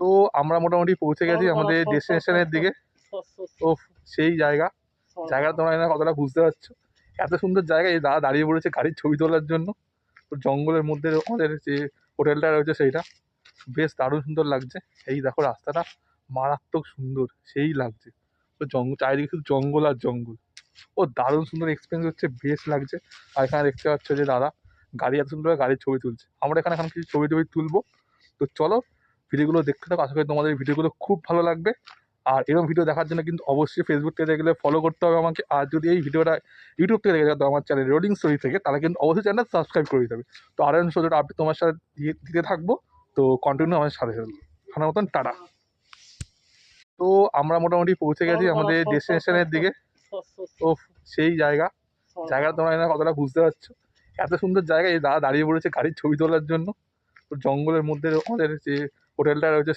তো আমরা মোটামুটি পৌঁছে গেছি আমাদের ডেস্টিনেশনের দিকে। ও সেই জায়গা। জায়গা তোমরা এখানে কতটা বুঝতে পারছ? এত সুন্দর জায়গা এই দাদা দাঁড়িয়ে পড়েছে গাড়ির ছবি তোলার জন্য। তো জঙ্গলের মধ্যে আমাদের যে হোটেলটা রয়েছে সেইটা। বেশ দারুণ সুন্দর লাগছে। এই দেখো রাস্তাটা মারাত্মক সুন্দর সেই লাগছে। তো জঙ্গল চারিদিকে শুধু জঙ্গল আর জঙ্গল। ও দারুণ সুন্দর এক্সপিরিয়েন্স হচ্ছে বেশ লাগছে। আর এখানে দেখতে পাচ্ছ যে দাদা গাড়ি এত সুন্দর গাড়ির ছবি তুলছে। আমরা এখানে এখন কিছু ছবি টবি তুলবো। তো চলো ভিডিওগুলো দেখতে থাকো। আশা করি তোমাদের ভিডিওগুলো খুব ভালো লাগবে। আর এরকম ভিডিও দেখার জন্য কিন্তু অবশ্যই ফেসবুক থেকে দেখলে ফলো করতে হবে আমাকে। আর যদি এই ভিডিওটা ইউটিউব থেকে দেখে আমার চ্যানেল রোডিং স্টোরি থেকে তাহলে কিন্তু অবশ্যই চ্যানেল সাবস্ক্রাইব করে দিতে হবে। তো আর এরকম সোজোটা আপডেট তোমার সাথে দিয়ে দিতে থাকব। তো কন্টিনিউ আমার সাথে সাথে খানার মতন টাটা। তো আমরা মোটামুটি পৌঁছে গেছি আমাদের ডেস্টিনেশনের দিকে। ও সেই জায়গা। জায়গা তোমরা কতটা বুঝতে পারছ? এত সুন্দর জায়গা এই দাদা দাঁড়িয়ে পড়েছে গাড়ির ছবি তোলার জন্য। তো জঙ্গলের মধ্যে ওদের যে হোটেলটা রয়েছে